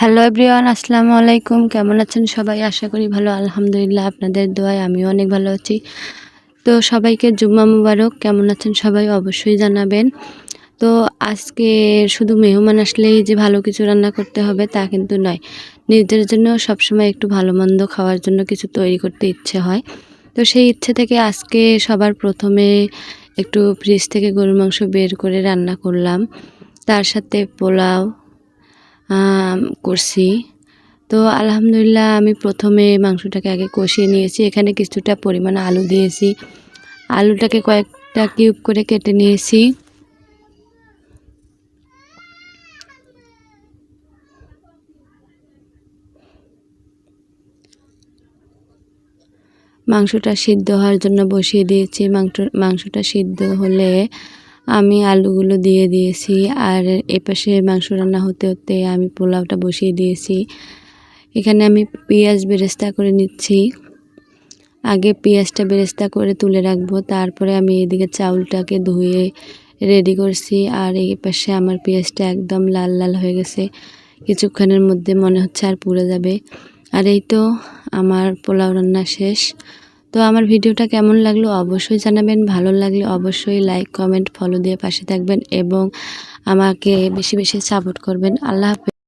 Hello everyone আসসালামু আলাইকুম। কেমন আছেন সবাই? আশা করি ভালো, আলহামদুলিল্লাহ আপনাদের দোয়ায় আমিও অনেক ভালো আছি। তো সবাইকে জুম্মা মুবারক। কেমন আছেন সবাই অবশ্যই জানাবেন। তো আজকে শুধু মেহমান আসলেই যে ভালো কিছু রান্না করতে হবে তা কিন্তু নয়। নিজেদের জন্য সবসময় একটু ভালো মন্দ খাওয়ার জন্য কিছু তৈরি করতে ইচ্ছে হয়। তো সেই ইচ্ছে থেকে আজকে সবার প্রথমে একটু ফ্রিজ থেকে গরুর মাংস বের করে রান্না করলাম। তার সাথে পোলাও করছি। তো আলহামদুলিল্লাহ আমি প্রথমে মাংসটাকে আগে কষিয়ে নিয়েছি। এখানে কিছুটা পরিমাণ আলু দিয়েছি। আলুটাকে কয়েকটা কিউব করে কেটে নিয়েছি। মাংসটা সিদ্ধ হওয়ার জন্য বসিয়ে দিয়েছি। মাংস, মাংসটা সিদ্ধ হলে আমি আলুগুলো দিয়ে দিয়েছি আর এপাশে মাংস রান্না হতে হতে আমি পোলাওটা বসিয়ে দিয়েছি। এখানে আমি পেঁয়াজ বেরেস্তা করে নিচ্ছি। আগে পেঁয়াজটা বেরেস্তা করে তুলে রাখব, তারপরে আমি এদিকে চাউলটাকে ধুয়ে রেডি করছি আর এই পাশে আমার পেঁয়াজটা একদম লাল লাল হয়ে গেছে। কিছুক্ষণের মধ্যে মনে হচ্ছে আর পুড়ে যাবে। আর এই তো আমার পোলাও রান্না শেষ। তো আমার ভিডিওটা কেমন লাগল অবশ্যই জানাবেন, ভালো লাগলে অবশ্যই লাইক কমেন্ট ফলো দিয়ে পাশে থাকবেন এবং আমাকে বেশি বেশি সাপোর্ট করবেন। আল্লাহ হাফেজ।